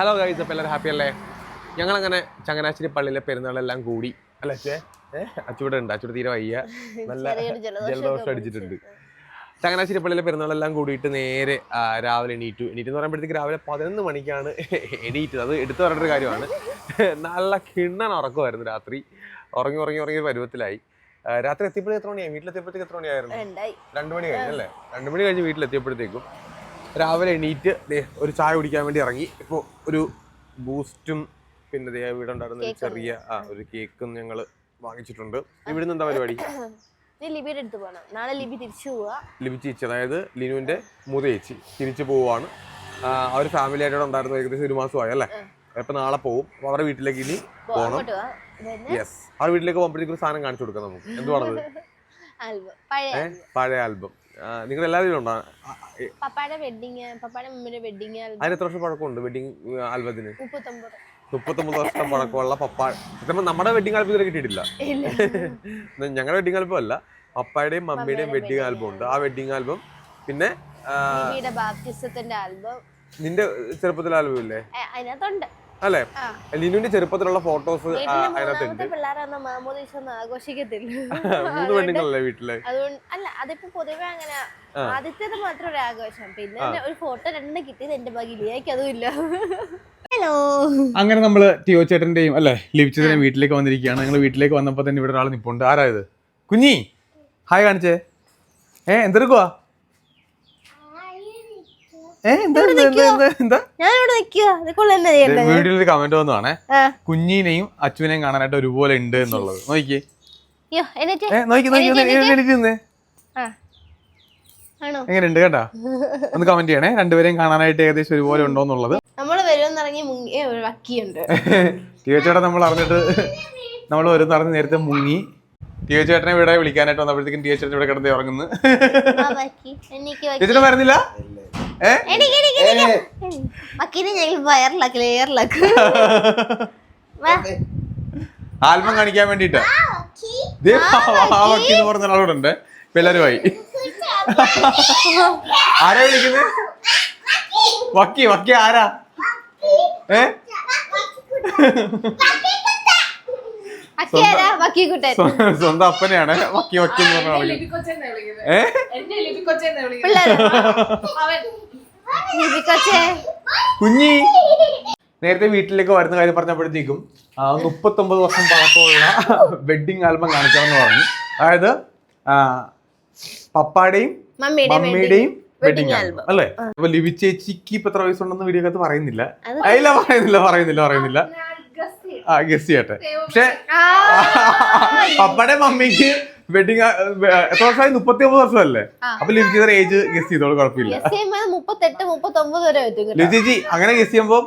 Hello guys അപ്പോൾ എല്ലാവരും happy അല്ലേ? ഞങ്ങളങ്ങനെ ചങ്ങനാശ്ശേരി പള്ളിയിലെ പെരുന്നാളെല്ലാം കൂടി. അല്ലേ അച്ഛേ? ഏഹ് അച്ചൂടെ ഉണ്ട് അച്ചൂടെ തീരെ വയ്യ. നല്ല ജലദോഷം അടിച്ചിട്ടുണ്ട്. ചങ്ങനാശ്ശേരി പള്ളിയിലെ പെരുന്നാളെല്ലാം കൂടിയിട്ട് നേരെ രാവിലെ എണീറ്റു. എണീറ്റ് എന്ന് പറയുമ്പോഴത്തേക്ക് രാവിലെ പതിനൊന്ന് മണിക്കാണ് എണീറ്റത്. അത് എടുത്തു ഒരു കാര്യമാണ്. നല്ല കിണ്ണൻ ഉറക്കമായിരുന്നു രാത്രി. ഉറങ്ങി ഉറങ്ങി ഉറങ്ങി പരുവത്തിലായി. രാത്രി എത്തിയപ്പോഴത്തേക്ക് എത്ര മണിയായി? വീട്ടിലെത്തിയപ്പോഴത്തേക്ക് എത്ര മണിയായിരുന്നു? രണ്ട് മണി കഴിഞ്ഞല്ലേ രണ്ട് മണി കഴിഞ്ഞ് വീട്ടിലെത്തിയപ്പോഴത്തേക്കും രാവിലെ എണീറ്റ് ഒരു ചായ കുടിക്കാൻ വേണ്ടി ഇറങ്ങി. ഇപ്പോൾ ഒരു ബൂസ്റ്റും പിന്നെ ദേ ഇവിടെ ഉണ്ടായിരുന്ന ഒരു ചെറിയ ആ ഒരു കേക്കും ഞങ്ങൾ വാങ്ങിച്ചിട്ടുണ്ട്. ഇവിടുന്ന് എന്താ പരിപാടി? നീ ലിബിയുടെ അടുത്ത് പോകണം നാളെ ലിബി തിരിച്ചു ലിബി ചേച്ചി അതായത് ലിനുവിന്റെ മുത ചേച്ചി തിരിച്ചു പോവാണ് അവർ അവർ ഫാമിലി ആയിട്ട് ഉണ്ടായിരുന്നു ഏകദേശം ഒരു മാസമായി അല്ലേ? അപ്പൊ നാളെ പോവും. അപ്പൊ അവരുടെ വീട്ടിലേക്ക് ഇനി പോകണം യെസ് അവരുടെ വീട്ടിലേക്ക് പോകുമ്പോഴത്തേക്കും ഒരു സാധനം കാണിച്ചു കൊടുക്കാം നമുക്ക്. എന്തുവാണത്? പഴയ ആൽബം. നിങ്ങൾ എല്ലാവരും ഉണ്ടോ? പപ്പായുടെ വെഡിങ് പപ്പായുടെ മമ്മിയുടെ വെഡിങ് അതിന് എത്ര വർഷം പഴക്കമുണ്ട് വെഡിങ് ആൽബത്തിന് മുപ്പത്തൊമ്പത്. മുപ്പത്തൊമ്പത് വർഷം പഴക്കമുള്ള പപ്പ സത്യം നമ്മുടെ വെഡിങ് ആൽബം ഇതുവരെ കിട്ടിയിട്ടില്ല. ഞങ്ങളുടെ വെഡിങ് ആൽബം അല്ല പപ്പായുടെയും മമ്മിയുടെയും വെഡിങ് ആൽബം ഉണ്ട്. ആ വെഡിങ് ആൽബം പിന്നെ ബാപ്റ്റിസത്തിന്റെ ആൽബം നിന്റെ ചെറുപ്പത്തിലെ ആൽബം ഇല്ലേ? അതിനകത്തുണ്ട്. അല്ലേ? ലിനുവിന്റെ ചെറുപ്പത്തിലുള്ള ഫോട്ടോസ് അതിനകത്തുണ്ട്. പിള്ളേരൊന്നും മാമോദീസ ആഘോഷിക്കത്തില്ല. മൂന്ന് പെണ്ണുങ്ങളല്ലേ വീട്ടിൽ? അതുകൊണ്ട് അല്ല അതിപ്പോ പൊതുവെ അങ്ങനെ ആദ്യത്തേത് മാത്രം ഒരു ആഘോഷം. പിന്നെ ഒരു ഫോട്ടോ രണ്ടും കിട്ടിയത് എന്റെ ഭാഗ്യയിലേക്ക് അതുമില്ല ഹലോ അങ്ങനെ നമ്മൾ ടിയോ ചേട്ടന്റെയും അല്ലെ ലിവിച്ചതിന്റെയും വീട്ടിലേക്ക് വന്നിരിക്കുകയാണ്. ഞങ്ങൾ വീട്ടിലേക്ക് വന്നപ്പോ തന്നെ ഇവിടെ ഒരാൾ നിപ്പുണ്ട്. ആരായത് കുഞ്ഞി ഹായ് കാണിച്ചേ. ഏ എന്തെടുക്കുവാ ഏ എന്താ എന്താ, എന്താ, എന്താ, എന്താ ഞാൻ ഇവിടെ നിക്കുക അതൊക്കെ എന്നെ ചെയ്യണ്ടേ വീഡിയോയിൽ കമന്റ് വന്നതാണേ. കുഞ്ഞിനെയും അച്ഛനെയും കാണാനായിട്ട് ഒരുപോലെ ഉണ്ട് എന്നുള്ളത്. നോക്കിയേ എങ്ങനെയുണ്ട് കേട്ടാ? ഒന്ന് കമന്റ് ചെയ്യണേ. രണ്ടുപേരെയും കാണാനായിട്ട് ഏകദേശം ഒരുപോലെ ഉണ്ടോ എന്നുള്ളത്. നമ്മൾ വരുമെന്നിറങ്ങി വക്കിയുണ്ട്. ചേട്ടൻ നമ്മൾ അറിഞ്ഞിട്ട് നമ്മൾ വരുന്ന അറിഞ്ഞ് നേരത്തെ മുങ്ങി. ടിയോ ചേട്ടനെ ഇവിടെ വിളിക്കാനായിട്ട് വന്നപ്പോഴത്തേക്കും ടിയോ ചേട്ടൻ ഇവിടെ കിടന്ന് ഉറങ്ങുന്നു. ആ വക്കി. എനിക്ക് വക്കി. ചേച്ചനെ വരുന്നില്ല? വയറിലാക്കി ലെയറിലാക്കി. ആൽബം കാണിക്കാൻ വേണ്ടിട്ട്. എന്ന് പറഞ്ഞ ആളോട് ഉണ്ട് പിള്ളേരുമായി ആരാ വിളിക്കുന്നത് വക്കി വക്കി ആരാ? ഏ? സ്വന്തം അപ്പനെയാണ്. വക്കി വക്കി എന്ന് പറഞ്ഞ. ഏ? കുഞ്ഞി. നേരത്തെ വീട്ടിലേക്ക് വരുന്ന കാര്യം പറഞ്ഞപ്പോഴത്തേക്കും മുപ്പത്തി മുപ്പത്തൊമ്പത് വർഷം പഴക്കമുള്ള വെഡിങ് ആൽബം കാണിക്കാമെന്ന് പറഞ്ഞു. അതായത് പപ്പാടെയും മമ്മിയുടെയും വെഡിങ് ആൽബം. അല്ലേ? അപ്പൊ ലിവി ചേച്ചിക്ക് ഇപ്പൊ എത്ര വയസ്സുണ്ടെന്ന് വീഡിയോ അകത്ത് പറയുന്നില്ല. ആ, പറയുന്നില്ല പറയുന്നില്ല പറയുന്നില്ല. ആ ഗസ് ചെയ്യട്ടെ പക്ഷെ പപ്പയുടെ മമ്മിക്ക് വെഡിങ് എത്ര വർഷമായി? മുപ്പത്തി ഒമ്പത് വർഷമല്ലേ അപ്പൊ ലിജി ചേച്ചിയുടെ ഏജ് ഗസ് ചെയ്തോളൂ കുഴപ്പമില്ല. മുപ്പത്തെട്ട് മുപ്പത്തൊമ്പത് വരെ കേട്ടോ. അങ്ങനെ ഗസ് ചെയ്യുമ്പോ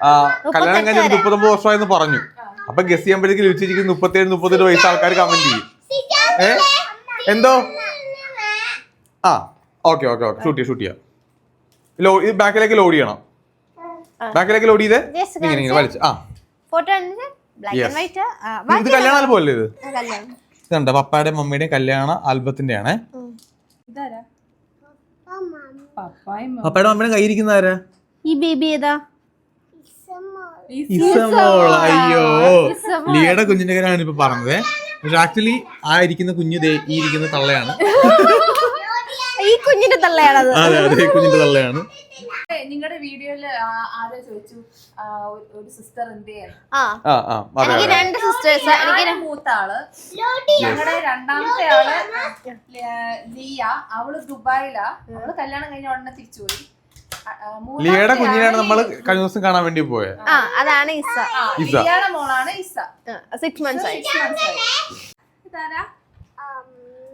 ആ, കല്യാണം കഴിഞ്ഞ മുപ്പത്തൊമ്പത് വർഷമായെന്ന് പറഞ്ഞു. അപ്പൊ ഗസ് ചെയ്യുമ്പോഴേക്ക് ലിവി ചേച്ചിക്ക് മുപ്പത്തേഴ് മുപ്പത്തെട്ട് വയസ്സ് ആൾക്കാർ കമന്റ് ചെയ്യും. ഏ? എന്തോ? ആ ഓക്കെ ഓക്കെ ഓക്കെ. ഷൂട്ട് ചെയ്യാം ഷൂട്ട് ചെയ്യാം. ലോ ഇത് ബാക്കിലേക്ക് ലോഡ് ചെയ്യണം. ബാക്കിലേക്ക് ലോഡ് ചെയ്തേ? ഇങ്ങനെ ഇങ്ങനെ വലിച്ച്. ആ. Photo black. ആൻഡ് വൈറ്റ് ഇത് കല്യാണ ആൽബം അല്ലേ ഇത് കല്യാണം. ഇതുണ്ട് പപ്പയുടെയും മമ്മിയുടെയും കല്യാണ ആൽബത്തിന്റെ ആണേ ഇതാരാ? പപ്പായും മമ്മിയും. പപ്പായുടെ മമ്മിയുടെ കയ്യിരിക്കുന്ന ആരാ? ഈ ബേബി ഏതാ? ഇസമോൾ. അയ്യോ. ലിയയുടെ കുഞ്ഞിന്റെ കാര്യമാണ് ഇപ്പൊ പറഞ്ഞത്. പക്ഷെ ആക്ച്വലി ആ ഇരിക്കുന്ന കുഞ്ഞു ദേ ഈ ഇരിക്കുന്ന തള്ളയാണ്. കുഞ്ഞിന്റെ തള്ളയാണത്. അതെ അതെ കുഞ്ഞിന്റെ തള്ളയാണ്. നിങ്ങളുടെ വീഡിയോയിൽ ആരെ ചോദിച്ചു? ഒരു- സിസ്റ്റർ എന്ത് എനിക്ക് രണ്ട് സിസ്റ്റേഴ്സ് എനിക്ക് മൂത്ത ആൾ ഞങ്ങളുടെ രണ്ടാമത്തെ ആൾ ലിയ. അവൾ ദുബായിലാ. അവൾ കല്യാണം കഴിഞ്ഞ ഉടനെ തിരിച്ചു പോയി. ലിയയുടെ കുഞ്ഞിനെയാണ് നമ്മൾ കഴിഞ്ഞ ദിവസം കാണാൻ വേണ്ടി പോയത് ആ അതാണ് ഇസ. ഇസ. മോളാണ് ഇസ. സിക്സ് മന്ത്സ് ആയി. ഇതാരാ?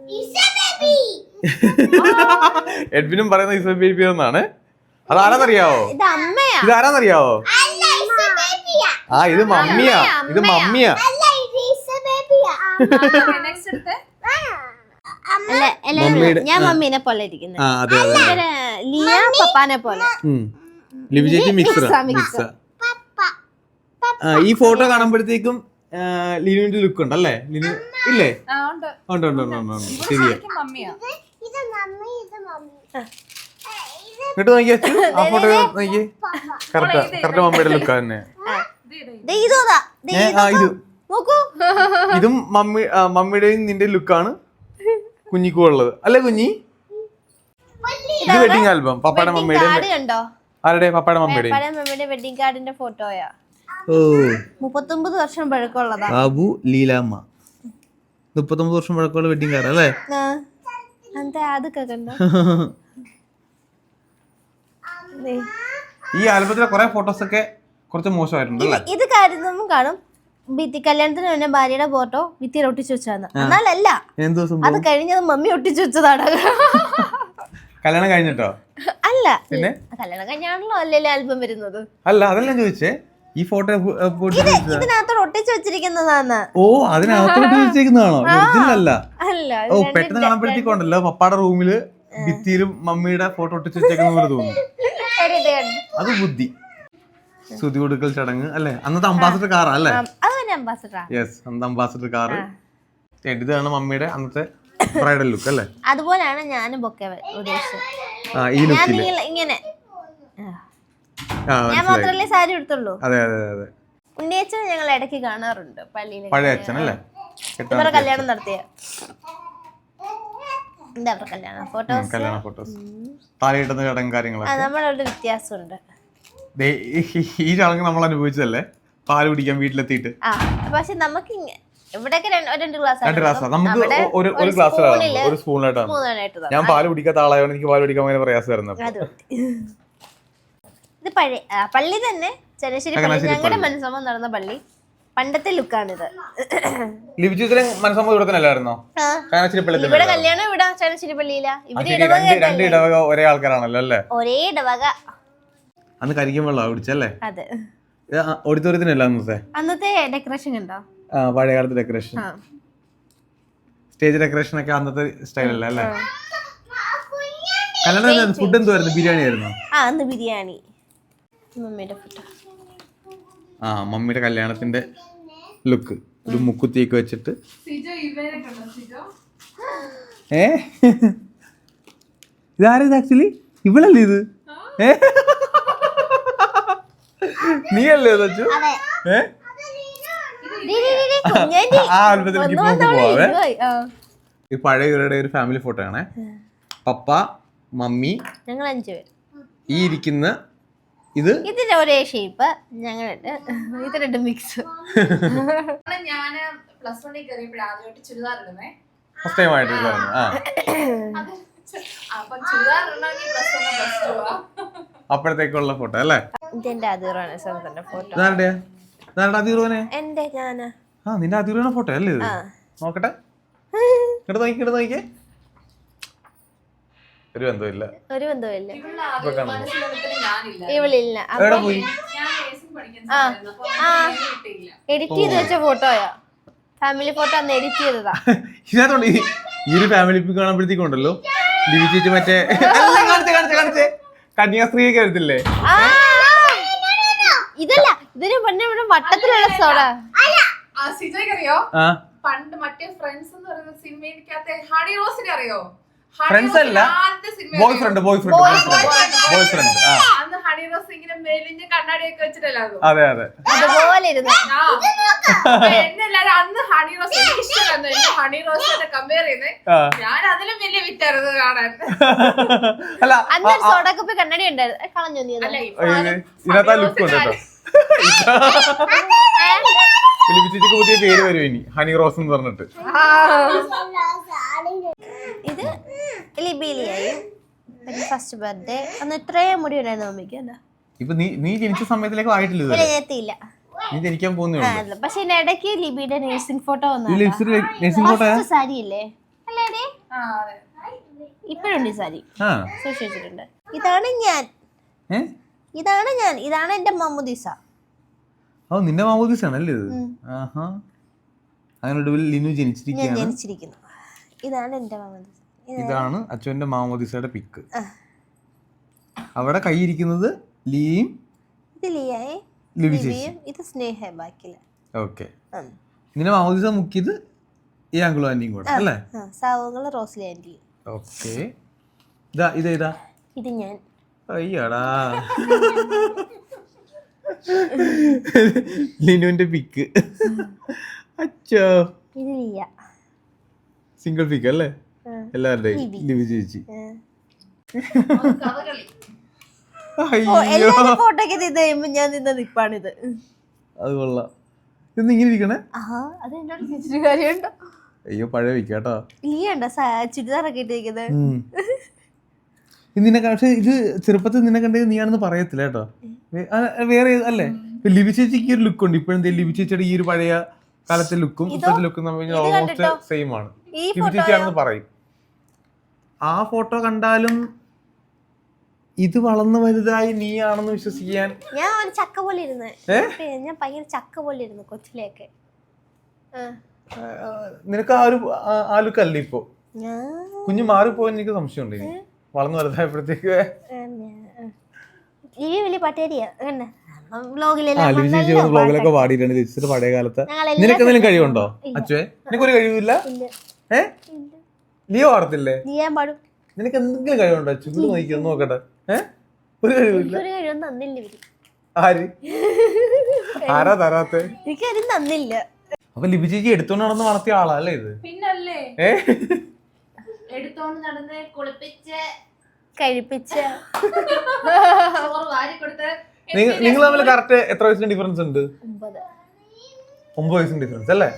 എഡ്വിനും പറയുന്ന ഇസ ബേബി എന്നാണ്. അത് ആരാന്നറിയാവോ? ഇത് അമ്മയാ. ഇത് ആരാന്നറിയാവോ? ആ ഇത് മമ്മിയാ. ഇത് മമ്മിയാ. ഞാൻ മമ്മീനെ പോലെ ഇരിക്കുന്നത് ലിയ പപ്പാനെ പോലെ. ഉം. ലിവി ചേച്ചി മിക്സർ മിക്സാ, ഈ ഫോട്ടോ കാണുമ്പോഴത്തേക്കും ലിനുവിന്റെ ലുക്ക് ഉണ്ട് അല്ലേ ലിനു ഇല്ലേ? ഉണ്ട്. ഉണ്ട് ഉണ്ട് ഉണ്ട് ശരിയാ. ഇങ്ങോട്ട് നോക്കി ആ ഫോട്ടോ നോക്കി കറക്റ്റ് കറക്റ്റ് മമ്മിയുടെ ലുക്ക് തന്നെ ഇത്. ഇതും. മമ്മി മമ്മിയുടെയും നിന്റെ ലുക്കാണ് കുഞ്ഞിക്കും ഉള്ളത് അല്ലേ കുഞ്ഞി? ഇത് വെഡിങ് ആൽബം പപ്പയുടെ മമ്മിയുടെ കാർഡ് കണ്ടോ? ആരുടെ പഴയ മമ്മിയുടെ വെഡിങ് കാർഡിന്റെ ഫോട്ടോയാ ഓ. മുപ്പത്തൊമ്പത് വർഷം പഴക്കമുള്ളതാ. ബാബു ലീലാമ്മ. മുപ്പത്തൊമ്പത് വർഷം പഴക്കമുള്ള വെഡിങ് കാർ അല്ലേ. എന്താ അതൊക്കെ കണ്ടോ? ഈ ആൽബത്തിലെ കുറെ ഫോട്ടോസ് ഒക്കെ കുറച്ച് മോശമായിട്ടുണ്ട് അല്ലേ? ഇത് കാര്യം കാണും. ഭിത്തി കല്യാണത്തിന് മുന്നേ ഭാര്യയുടെ ഫോട്ടോ ഭിത്തിയിൽ ഒട്ടിച്ചു വെച്ചതാണ്. എന്നാലല്ല എന്ത് ദിവസം അത് കഴിഞ്ഞത് മമ്മി ഒട്ടിച്ചു വെച്ചതാണ്. കല്യാണം കഴിഞ്ഞിട്ടോ? അല്ല. പിന്നെ? കല്യാണം കഴിഞ്ഞാണല്ലോ അല്ലല്ലേ ആൽബം വരുന്നത്. അല്ല അതല്ല ഞാൻ ചോദിച്ചേ. ഈ ഫോട്ടോ ഇതിനകത്തോട് ഒട്ടിച്ചു വെച്ചിരിക്കുന്നതാണ് ഓ അതിനകത്തോട്ട് വെച്ചേക്കുന്നതാണോ ഒറിജിനൽ അല്ല ഓ പെട്ടെന്ന് കാണുമ്പോഴത്തേക്കുണ്ടല്ലോ പപ്പാടെ റൂമിൽ ഭിത്തിയിലും മമ്മിയുടെ ഫോട്ടോ ഒട്ടിച്ച് വെച്ചേക്കുന്ന പോലെ തോന്നുന്നു. അത് ബുദ്ധി. സ്തുതി കൊടുക്കൽ ചടങ്ങ് അല്ലേ? അന്നത്തെ അംബാസഡർ കാറാ അല്ലേ? യെസ് അന്നത്തെ അംബാസഡർ കാറ്. ഇതാണ് മമ്മിയുടെ അന്നത്തെ ബ്രൈഡൽ ലുക്ക് അല്ലേ? അതുപോലെയാണ് ഞാനും ബൊക്കെ ഉദ്ദേശിച്ചത്. ആ ഈ ലുക്കിൽ ഇങ്ങനെ ഞാൻ മനസ്സിലായി. സാരി എടുത്തുള്ളൂ അതെ അതെ അതെ ഉണ്ണിയച്ചൻ ഞങ്ങൾ ഇടയ്ക്ക് കാണാറുണ്ട് പള്ളിയിൽ പഴയ അച്ഛൻ അല്ലേ? ഇവരുടെ കല്യാണം നടത്തിയ. എന്താ അവരുടെ കല്യാണം. ഫോട്ടോസ് കല്യാണ ഫോട്ടോസ് താലിയിടുന്ന ചടങ്ങ് കാര്യങ്ങളൊക്കെ. നമ്മളവിടെ വ്യത്യാസമുണ്ട്. ദേ, ഈ- ഈ ചടങ്ങ് നമ്മൾ അനുഭവിച്ചതല്ലേ? പാൽ കുടിക്കാൻ വീട്ടിലെത്തിയിട്ട്. ആ പക്ഷെ നമുക്ക് ഇങ്ങ- ഇവിടെയൊക്കെ രണ്ട് രണ്ട് ഗ്ലാസ് രണ്ട് ഗ്ലാസ്. നമുക്ക് ഒ- ഒരു ഒരു ഗ്ലാസ്സിലാണ് ഒരു സ്പൂണിലായിട്ടാണ് ഞാൻ പാൽ കുടിക്കാത്ത ആളായതുകൊണ്ട് എനിക്ക് പാൽ കുടിക്കാൻ ഭയങ്കര പ്രയാസമായിരുന്നു അപ്പൊ. അത് മതി. ഇത് പഴയ പള്ളി തന്നെ. ചെനശ്ശേരി പള്ളി. ഞങ്ങളുടെ മനസ്സമ്മം നടന്ന പള്ളി. പണ്ടത്തെ ലുക്കാണിത്. ലിപിച്ചിത്തിലെ മനസ്സമ്മ ഇവിടെ തന്നെ അല്ലായിരുന്നോ? ഇവിടെ കല്യാണം ഇവിടെ ചനശ്ശേരി പള്ളിയിലാ. ഇവിടെ രണ്ട് ഇടവക ഒരേ ആൾക്കാരാണല്ലോ അല്ലേ? ഒരേ ഇടവക. അന്ന് കരിക്കും വെള്ളം കുടിച്ചല്ലേ അതെ. ഓഡിറ്റോറിയത്തിനല്ല അന്നത്തെ? അന്നത്തെ ഡെക്കറേഷൻ കണ്ടോ? ആ പഴയ കാലത്തെ ഡെക്കറേഷൻ. സ്റ്റേജ് ഡെക്കറേഷൻ ഒക്കെ അന്നത്തെ സ്റ്റൈൽ അല്ലേ? അല്ലേ കല്യാണം ഫുഡ് എന്തുവായിരുന്നു? ബിരിയാണി ആയിരുന്നു? ആ അന്ന് ബിരിയാണി. ആ. മമ്മിയുടെ കല്യാണത്തിന്റെ ലുക്ക് ഒരു മുക്കുത്തിയൊക്കെ വെച്ചിട്ട്. സിജോ ഇവനെ കണ്ടോ സിജോ? ഏ? ഇതാരത് ആക്ച്വലി ഇവളല്ലേ ഇത്? ഏ? നീ അല്ലേ ഏ. ആ പോവാവേ. ഈ പഴയ ഇവരുടെ ഒരു ഫാമിലി ഫോട്ടോ ആണേ. പപ്പ മമ്മി ഞങ്ങൾ അഞ്ചു ഈ ഇരിക്കുന്ന ഇത്? ഇതിന്റെ ഒരേ ഷേപ്പ് ഞങ്ങളുടെ ഇത് രണ്ട് മിക്സ് ഞാൻ ഞാൻ പ്ലസ് വണ്ണിൽ കയറിയപ്പോഴേ ആദ്യമായിട്ട് ചുരിദാർ ഇടുന്നേ. ഫസ്റ്റ് ടൈം ആയിട്ട് ആ. അത് അപ്പൊ ചുരിദാർ ഇടണമെങ്കിൽ പ്ലസ് വൺ പ്ലസ് ടു ആ. അപ്പോഴത്തേക്കുള്ള ഫോട്ടോ അല്ലേ? ഇതെന്റെ അതിർവാണ് സ്വന്തന്റെ ഫോട്ടോ ഇതാരുടെ അതിർവനെ എന്റെ ഞാനാ. ആ നിന്റെ അതിർവന ഫോട്ടോ അല്ലേ ഇത്? നോക്കട്ടെ. ഇങ്ങോട്ട് നോക്കി നോക്കിയേ ഒരു ബന്ധമില്ല ഒരു ബന്ധമില്ല വന്നിട്ട് ഞാനില്ല. ഇവളില്ല. എവിടെ പോയി? ഞാൻ കിട്ടിയില്ല എഡിറ്റ് ചെയ്ത് വെച്ച ഫോട്ടോയാ ഫാമിലി ഫോട്ടോ അന്ന് എഡിറ്റ് ചെയ്തതാ. ഇതിനകത്തുണ്ട് ഈ ഈ ഒരു ഫാമിലി പിക്ക് കാണുമ്പോഴത്തേക്കുണ്ടല്ലോ. ലിവി ചേച്ചി മറ്റേ അല്ല, കാണിച്ചേ കാണിച്ചേ കാണിച്ചേ. കന്യാസ്ത്രീയൊക്കെ ആ, ഇതല്ല ഇതിന് പിന്നെ ഇവിടെ വട്ടത്തിലുള്ള സോഡ ആ സിജോയ്ക്ക് അറിയോ? ആ. പണ്ട് മറ്റേ ഫ്രണ്ട്സ് എന്ന് പറയുന്ന സിനിമയിലത്തെ ഹണി റോസിനെ അറിയോ? Friends അല്ല. Boy friend boy friend boy friend മെലിഞ്ഞ് കണ്ണാടിയൊക്കെ വെച്ചിട്ടല്ലായിരുന്നു അതെ? അതെ അതുപോലെ അന്ന് ഹണി റോസ് എനിക്ക് ഇഷ്ടമായിരുന്നു എന്നെ ഹണി റോസിനെ കമ്പയർ ചെയ്യുന്നത് ഞാൻ അതിലും വലിയ വിറ്റായിരുന്നു കാണാൻ. അല്ല അന്ന് കണ്ണടി ഉണ്ടായിരുന്നു. കളഞ്ഞു. അല്ല ഇതിനകത്ത് ലുക്ക് ഉണ്ട് കേട്ടോ ഏ? ലിപി ചേച്ചിക്ക് പുതിയ പേര് വരും ഇനി. ഹണി റോസ് എന്ന് പറഞ്ഞിട്ട്. ഇത് ലിബിലിയായി ഫസ്റ്റ് ബർത്ത്ഡേ അന്ന് ഇത്രയും മുടി ഉണ്ടായിരുന്നു മമ്മിക്ക് എന്താ ഇപ്പൊ നീ നീ ജനിച്ച സമയത്തിലേക്ക് ആയിട്ടില്ല ഇല്ല ഇതുവരെ എത്തിയില്ല നീ ജനിക്കാൻ പോകുന്നേ ആ, ഉള്ളൂ അല്ല. പക്ഷെ ഇതിന്റെ ഇടയ്ക്ക് ലിബിയുടെ നേഴ്സിംഗ് ഫോട്ടോ ഈ വന്നു ലിപ്സ്റ്റിക് നഴ്സിംഗ് ഫോട്ടോ സാരി ഇല്ലേ? അല്ലേടി ആ, അതെ. ഇപ്പോഴുണ്ട് ഈ സാരി ആ. സൂക്ഷിച്ചിട്ടുണ്ട്. ഇതാണ് ഞാൻ. ഏ? ഇതാണ് ഞാൻ. ഇതാണ് എന്റെ മമ്മുദീസ. ഓ നിന്റെ മാമോദീസ ആണല്ലേ ഇത് ആഹാ. അങ്ങനെ ഒടുവിൽ ലിനു ഞാൻ ജനിച്ചിരിക്കുകയാണ് ജനിച്ചിരിക്കുന്നു. ഇതാണ് എന്റെ മാമോദീസ. ഇത് ഇതാണ് അച്ഛന്റെ മാമോദീസയുടെ പിക്ക്. അവിടെ കൈയിരിക്കുന്നത് ലീയും ഇത് ലിയായി ലിബി ചേച്ചി ലിബിയും ഇത് സ്നേഹ ബാക്കില ഓക്കെ. നിന്റെ മാമോദീസ മുക്കിയത് ഈ ആംഗിളും ആന്റിയും കൂടെ അല്ലേ? സാവുകൾ റോസ്ലി ആന്റി. ഓക്കെ. ഇതാ ഇതാ ഇതാ. ഇത് ഞാൻ. അയ്യടാ. ലിനുവിന്റെ പിക്ക്. അച്ഛോ സിംഗിൾ പിക്ക് അല്ലേ. എല്ലാവരുടെയും. ലിബി ചേച്ചി. ഉം. അയ്യോ. എല്ലാരും ഫോട്ടോ ഒക്കെ നിന്ന് കഴിയുമ്പോ ഞാൻ നിന്ന നിപ്പാണിത്. അത് കൊള്ളാം. ഇത് ഇങ്ങനെ ഇരിക്കണേ? ആഹാ അത് എന്നോട് ചോദിച്ചിട്ട് കാര്യമുണ്ടോ? അയ്യോ പഴയ വിക്കാട്ടോ കേട്ടോ ലിയ ഉണ്ടോ ചുരിദാറൊക്കെ ഇട്ടിരിക്കുന്നത് നിന്നെ പക്ഷെ ഇത് ചെറുപ്പത്തിൽ നിന്നെ കണ്ടത് നീയാണെന്ന് പറയത്തില്ല കേട്ടോ. വേറെ അല്ലേ? ലിബി ചേച്ചിക്ക് ഈ ഒരു ലുക്ക് ഉണ്ട്. ഇപ്പോഴെന്തേ ലിബി ചേച്ചിയുടെ ഈ ഒരു പഴയ കാലത്തെ ലുക്കും ഇപ്പോഴത്തെ ലുക്കും നമ്മൾ ഓൾമോസ്റ്റ് സെയിം ആണ്. ലിബി ചേച്ചിയാണെന്ന് പറയും. ആ ഫോട്ടോ കണ്ടാലും ഇത് വളർന്നു വലുതായി നീയാണെന്ന് വിശ്വസിക്കാൻ ഞാൻ ഒരു ചക്ക പോലെ ഇരുന്ന്. ഞാൻ ഭയങ്കര ചക്ക പോലെ ഇരുന്നു കൊച്ചിലേക്ക് നിനക്ക് ആ ഒരു ആ- ലുക്ക് അല്ലേ ഇപ്പോ? കുഞ്ഞു മാറിപ്പോയെന്ന് എനിക്ക് സംശയമുണ്ട് ഇനി. വളർന്നു വലുതായപ്പോഴത്തേക്ക് ലിവി വലിയ വന്ന് ബ്ലോഗിലൊക്കെ പാടിയിട്ടുണ്ട് ചേച്ചിയുടെ പഴയ കാലത്തെ നിനക്ക് എന്തെങ്കിലും കഴിവുണ്ടോ? അച്ഛേ നിനക്കൊരു കഴിവില്ല? ഏ? ലിയോ പാടത്തില്ലേ? നിനക്ക് എന്തെങ്കിലും കഴിവുണ്ടോ? ചുണ്ട് നോക്കി നോക്കട്ടെ. ഏ? ഒരു കഴിവില്ല ആര്? ആരാ തരാത്തെ? എനിക്കാരും തന്നില്ല. അപ്പൊ ലിബി ചേച്ചി എടുത്തോണ്ട് നടന്ന് വളർത്തിയ ആളാ അല്ലേ ഇത്? പിന്നല്ലേ? ഏ? എടുത്തോണ്ട് നടന്ന് കുളിപ്പിച്ച് കഴിപ്പിച്ച ചോറ് വാരി കൊടുത്ത് നിങ്ങൾ തമ്മിൽ കറക്റ്റ് എത്ര വയസ്സിന് ഡിഫറൻസ് ഉണ്ട്? ഒമ്പത്. ഒമ്പത് വയസ്സിന് ഡിഫറൻസ് അല്ലേ?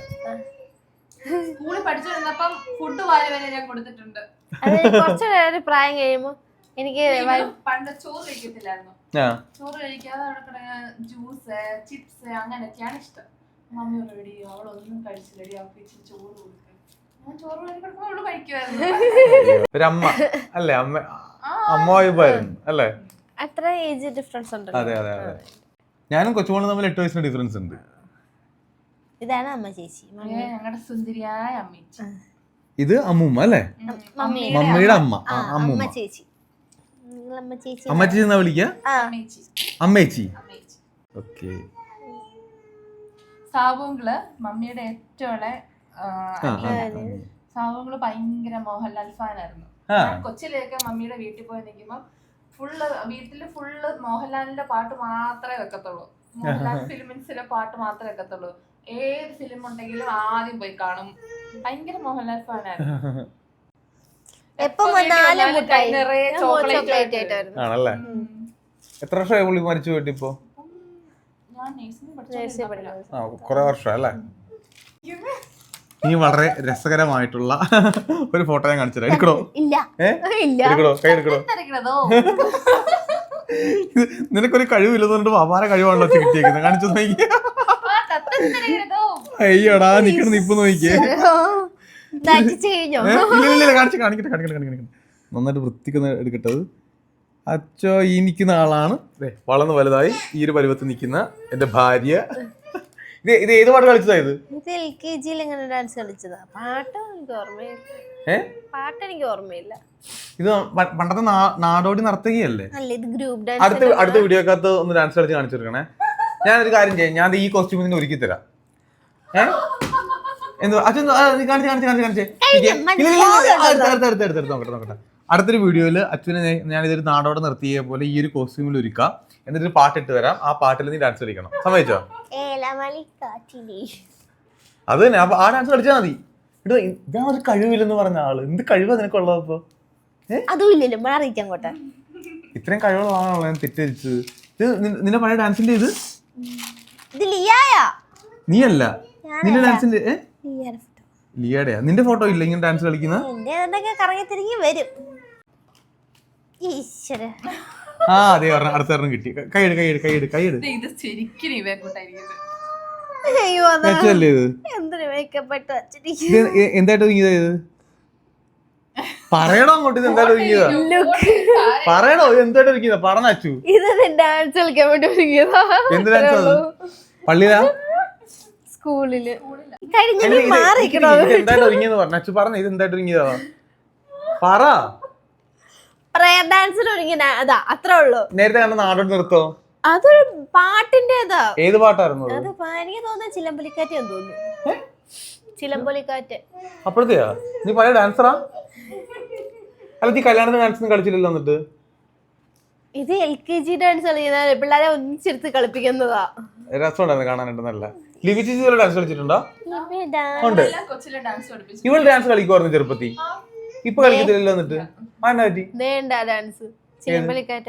സ്കൂളിൽ പഠിച്ചിരുന്നപ്പം ഫുഡ് വാരി വരെ ഞാൻ കൊടുത്തിട്ടുണ്ട്. കുറച്ച് നേരം പ്രായം കഴിയുമ്പോ എനിക്ക് പണ്ട് ചോറ് കഴിക്കത്തില്ലായിരുന്നു? ആ. ചോറ് കഴിക്കാതെ അവിടെ കിടങ്ങ ജ്യൂസ് ചിപ്സ് അങ്ങനെയൊക്കെയാണ് ഇഷ്ടം. മമ്മി റെഡി അവളൊന്നും കഴിച്ചില്ലടി അവൾക്ക് ഇച്ചിരി ചോറ് കഴിക്കുമായിരുന്നു. ഒരു അമ്മ. അല്ലേ അമ്മ അമ്മ വൈബായിരുന്നു അല്ലേ? അത്ര ഏജ് ഡിഫറൻസ് ഉണ്ട് അതെ അതെ അതെ. ഞാനും കൊച്ചുമോളും തമ്മിൽ എട്ട് വയസ്സിന് ഡിഫറൻസ് ഉണ്ട്. ഇതാണ് അമ്മ ചേച്ചി. ഞങ്ങളുടെ സുന്ദരിയായ അമ്മീച്ചി. ഇത് അമ്മൂമ്മ അല്ലേ? മമ്മിയുടെ അമ്മ. അമ്മൂമ്മ. ചേച്ചി. അമ്മ ചേച്ചി എന്നാ വിളിക്ക? അമ്മേച്ചി. ഓക്കെ. സാബുങ്കൾ മമ്മിയുടെ ഏറ്റവും. സാബുങ്കൾ ഭയങ്കര മോഹൻലാൽ ഫാനായിരുന്നു. കൊച്ചിലേക്ക് മമ്മിയുടെ വീട്ടിൽ പോയി നിൽക്കുമ്പോൾ ഫുള്ള് വീട്ടിൽ ഫുള്ള് മോഹൻലാലിന്റെ പാട്ട് മാത്രമേ വെക്കത്തുള്ളൂ. മോഹൻലാൽ ഫിലിമിൻസിലെ പാട്ട് മാത്രമേ വെക്കത്തുള്ളൂ. ഏത് ഫിലിം ഉണ്ടെങ്കിലും ആദ്യം പോയി കാണും. ഭയങ്കര മോഹൻലാൽ ഫാനായിരുന്നു ആണല്ലേ? എത്ര വർഷമായി പുള്ളി മരിച്ചു പോയിട്ട് ഇപ്പോ കുറെ വർഷം അല്ലേ ഇനി വളരെ രസകരമായിട്ടുള്ള ഒരു ഫോട്ടോ ഞാൻ കാണിച്ചു തരാം. എടുക്കണോ? എടുക്കണോ? കൈ എടുക്കണോ? നിനക്കൊരു കഴിവില്ലെന്നുകൊണ്ട് അപാര കഴിവാണല്ലോ കിട്ടിയേക്കുന്നത്. കാണിച്ചു നോക്കി തിരക്കണതോ അയ്യോടാ നിക്കണം നിപ്പ് നോക്കിയേ. കാണിച്ചു കാണിക്കട്ടെ കാണിക്കട്ടെ കാണിക്കട്ടെ നന്നായിട്ട് വൃത്തിക്ക് എടുക്കട്ടത്. അച്ഛോ ഈ നിൽക്കുന്ന ആളാണ്. വളർന്ന് വലുതായി. ഈ ഒരു പരുവത്തിൽ നിൽക്കുന്ന എന്റെ ഭാര്യ. ഇത് ഇത് ഏത് പാട്ട് കളിച്ചതാ ഇത്? ഇത് എൽ കെ ജിയിൽ ഇങ്ങനെ ഡാൻസ് കളിച്ചതാ. പാട്ട് എനിക്ക് ഓർമ്മയില്ല. ഏ? പാട്ട് എനിക്ക് ഓർമ്മയില്ല. ഇത് പ- പണ്ടത്തെ നാ- നാടോടി നർത്തകിയല്ലേ? അല്ല ഇത് ഗ്രൂപ്പ് അടുത്ത ഡാൻസ് അടുത്ത വീഡിയോക്കകത്ത് ഒന്ന് ഡാൻസ് കളിച്ച് കാണിച്ചെടുക്കണേ ഞാനൊരു കാര്യം ചെയ്യാം. ഞാൻ ദേ ഈ കോസ്റ്റ്യൂം നിന്നെ ഒരുക്കി തരാം. ഏ? എന്തോ? അച്ഛൻ ആ, നീ കാണിച്ച് കാണിച്ച് കാണിച്ച് കാണിച്ച്. ഇരിക്ക്. ഇല്ല, ഇല്ല, ഇല്ല, ഇല്ല, അടുത്ത, അടുത്ത, അടുത്ത, അടുത്ത, അടുത്ത, നോക്കട്ടെ നോക്കട്ടെ. അടുത്തൊരു വീഡിയോയിൽ അച്ഛനെ ഞാൻ- ഞാനിതൊരു നാടോടെ നിർത്തിയ പോലെ ഈ ഒരു കോസ്റ്റ്യൂമിൽ ഒരുക്കാം. എന്നിട്ട് ഒരു പാട്ടിട്ട് തരാം. ആ പാട്ടിൽ നീ ഡാൻസ് കളിക്കണം. സമ്മതിച്ചോ? അത് തന്നെ അപ്പൊ ആ ഡാൻസ് കളിച്ചാൽ മതി. ഇടോ ഞാൻ ഒരു കഴിവില്ലെന്ന് പറഞ്ഞ ആൾ. എന്ത് കഴിവാ നിനക്കുള്ളത് അപ്പൊ? അതും ഇല്ലല്ലോ മാറിയിരിക്കാൻ കോട്ടെ ഇത്രയും കഴിവുള്ളതാണല്ലോ ഞാൻ തെറ്റിദ്ധരിച്ചത്. ഇത് നി- നിന്റെ പഴയ ഡാൻസിന്റെ ഇത്? ഇത് ലിയായാ. നീയല്ല. നിന്റെ ഡാൻസിന്റെ ഏ? ലിയായുടെ ഫോട്ടോ ലിയയുടെയാ നിന്റെ ഫോട്ടോ ഇല്ല ഇങ്ങനെ ഡാൻസ് കളിക്കുന്ന? എന്റെ കറങ്ങി തിരിഞ്ഞ് വരും. ഈശ്വര. ആ അതെ പറഞ്ഞു അടുത്ത ഒരെണ്ണം കിട്ടി. കൈയെടു കൈയെടു കൈയെടു കൈയെടു ഇത് ശരിക്കും ഇവേ അയ്യോ അതാ. മെച്ചല്ലേ ഇത്? എന്തൊരു മേക്കപ്പ് ഇട്ട് വച്ചിരിക്കും ഇത് എ- എന്തായിട്ട് ഒരുങ്ങിയതാ ഇത്? പറയണോ അങ്ങോട്ട് ഇത് എന്തായിട്ട് ഒരുങ്ങിയതാ പറയണോ ഇത് എന്തായിട്ട് ഒരുങ്ങിയതാ പറഞ്ഞ ഇത് ഡാൻസ് കളിക്കാൻ വേണ്ടി ഒരുങ്ങിയതാ എന്ത് ഡാൻസ് അത്? പള്ളിയിലാ? സ്കൂളിൽ. കഴിഞ്ഞ ഇത് ഇത് മാറിക്കണോ ഇത് എന്തായിട്ട് ഒരുങ്ങിയെന്ന് പറഞ്ഞു. അച്ചു പറഞ്ഞ ഇത് എന്തായിട്ട് ഒരുങ്ങിയതാ പറ. പ്രയർ ഡാൻസിന് ഒരുങ്ങിയ ഡാ- അതാ അത്രേ ഉള്ളൂ. നേരത്തെ കണ്ട നാടോട് നിർത്തോ അതൊരു പാട്ടിന്റേതാ ഏത് പാട്ടായിരുന്നു അത്? അത് പ- എനിക്ക് തോന്നുന്നു ചിലമ്പൊലിക്കാറ്റ് എന്ന് തോന്നുന്നു. ചിലമ്പൊലിക്കാറ്റ്. അപ്പോഴത്തെയാ? നീ പഴയ ഡാൻസറാ? അല്ല നീ കല്യാണത്തിന് ഡാൻസ് ഒന്നും കളിച്ചില്ലല്ലോ എന്നിട്ട്? ഇത് എൽ കെ ജി ഡാൻസ് കളിക്കുന്ന പിള്ളേരെ ഒന്നിച്ചെടുത്ത് കളിപ്പിക്കുന്നതാ. രസമുണ്ടായിരുന്നു കാണാനായിട്ടൊന്നല്ല ലിവി ചേച്ചി ഡാൻസ് കളിച്ചിട്ടുണ്ടോ? ഉണ്ട് കൊച്ചിലെ ഡാൻസ് പഠിപ്പിച്ചു ഇവൾ ഡാൻസ് കളിക്കുമായിരുന്നു ചെറുപ്പത്തി ഇപ്പൊ കളിക്കത്തില്ലല്ലോ എന്നിട്ട്? പറ്റി ഡാൻസ്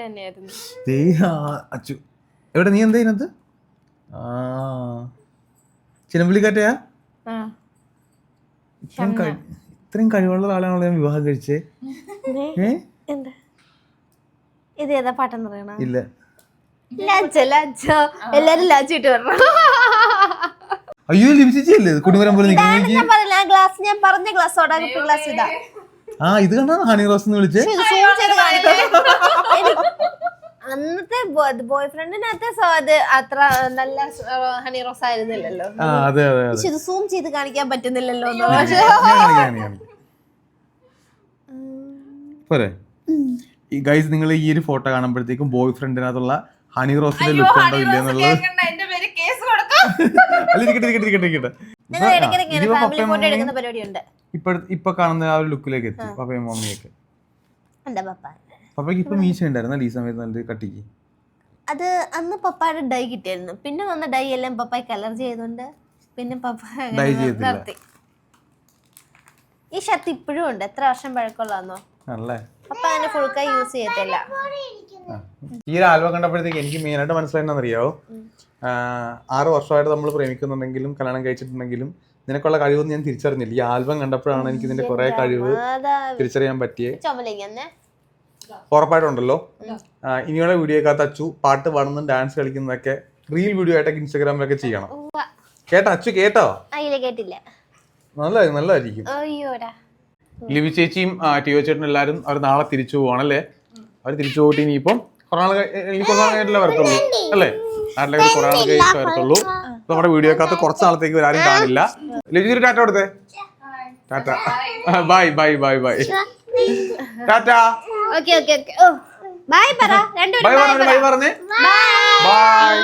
തന്നെയായിരുന്നു. ദേ, ആ, അച്ചു. എവിടെ നീ എന്താ ഇതിനകത്ത്? ആ. ചിലമ്പലിക്കാറ്റയാ ആ. ഇത്രയും കഴി- ഇത്രയും കഴിവുള്ള ആളാണല്ലോ ഞാൻ വിവാഹം കഴിച്ചേ. ദേ, ഏ? എന്താ? ഇത് ഏതാ പാട്ടെന്ന് പറയണ? ഇല്ല. ലജ്ജ ലജ്ജ എല്ലാരും ലജ്ജിട്ട് വരണം. അയ്യോ ലിപി കുടിവരം പോലെ ഞാൻ ഗ്ലാസ് ഞാൻ പറഞ്ഞ ഗ്ലാസ് ഓടാ ഗ്ലാസ് ഇതാ. ആ ഇത് കണ്ടാ ഹണി റോസ് എന്ന് വിളിച്ചേ? അന്നത്തെ ബോയ് ഫ്രണ്ടിനകത്ത് അത് അത്ര നല്ല ഹണി റോസ് ആയിരുന്നില്ലല്ലോ. ആ അതെ അതെ പക്ഷെ ഇത് സൂം ചെയ്ത് കാണിക്കാൻ പറ്റുന്നില്ലല്ലോ. പോരെ. ഈ ഗൈസ് നിങ്ങൾ ഈ ഒരു ഫോട്ടോ കാണുമ്പോഴത്തേക്കും ബോയ് ഫ്രണ്ടിനകത്തുള്ള ഹണി റോസിന്റെ ലുക്ക് ഉണ്ടോ ഇല്ല എന്നുള്ളത്? കേൾക്കണ്ട. എന്റെ പേര് കേസ് കൊടുക്കാം. അല്ല ഇരിക്കട്ടെ ഇരിക്കട്ടെ ഇരിക്കട്ടെ ഇരിക്കട്ടെ. ഇപ്പൊ ഇപ്പൊ കാണുന്ന ആ ഒരു ലുക്കിലേക്ക് എത്തി. പപ്പയും മമ്മിയൊക്കെ. എന്താ പപ്പ? പപ്പയ്ക്ക് ഇപ്പൊ മീശ ഉണ്ടായിരുന്നല്ലേ ഈ സമയത്ത് നല്ല കട്ടിക്ക്? അത് അന്ന് പപ്പായുടെ ഡൈ കിട്ടിയായിരുന്നു. പിന്നെ വന്ന ഡൈ എല്ലാം പപ്പായ്ക്ക് അലർജി ചെയ്തുകൊണ്ട് പിന്നെ പപ്പ. നിർത്തി. ഈ ഷർട്ട് ഇപ്പോഴും ഉണ്ട്. എത്ര വർഷം പപ്പ അങ്ങനെ ഫുൾ കൈ യൂസ് ചെയ്യത്തില്ല. ഈ ഒരു ആൽബം കണ്ടപ്പോഴത്തേക്ക് എനിക്ക് മെയിനായിട്ട് മനസ്സിലായെന്നറിയാവോ ആറ് വർഷമായിട്ട് നമ്മൾ പ്രേമിക്കുന്നുണ്ടെങ്കിലും കല്യാണം കഴിച്ചിട്ടുണ്ടെങ്കിലും നിനക്കുള്ള കഴിവൊന്നും ഞാൻ തിരിച്ചറിഞ്ഞില്ല. ഈ ആൽബം കണ്ടപ്പോഴാണ് എനിക്ക് ഇതിന്റെ കുറെ കഴിവ് തിരിച്ചറിയാൻ പറ്റിയേ. ഉറപ്പായിട്ടുണ്ടല്ലോ. ഇനിയുള്ള വീഡിയോക്കകത്ത് അച്ചു പാട്ട് പാടുന്നതും ഡാൻസ് കളിക്കുന്നതൊക്കെ റീൽ വീഡിയോ ആയിട്ടൊക്കെ ഇൻസ്റ്റാഗ്രാമിലൊക്കെ ചെയ്യണം. കേട്ടോ അച്ചു കേട്ടോ? കേട്ടില്ല. നല്ലതായിരിക്കും. നല്ലതായിരിക്കും ലിവി ചേച്ചിയും ടി ടിയോ ചേട്ടനും എല്ലാവരും അവർ നാളെ തിരിച്ചു പോവാണല്ലേ? അവർ തിരിച്ചു പോയിട്ട് ഇനിയിപ്പം കൊറോണ നാൾ എനിക്ക് കുറേ നാൾ കഴിഞ്ഞിട്ടല്ലേ വരത്തുള്ളൂ അല്ലേ? നാട്ടിലേക്ക് കൊറോണ നാൾ കഴിച്ച് വരത്തുള്ളൂ. നമ്മുടെ വീഡിയോക്കകത്ത് കുറച്ച് നാളത്തേക്ക് ആരും കാണില്ല. ചേച്ചി ടാറ്റ കൊടുത്തേ. Tata. Bye bye bye bye. Tata. Okay okay okay. ഓ ബൈ പറ. രണ്ടുപേരും ബൈ പറ. ബൈ പറഞ്ഞേ. ബൈ.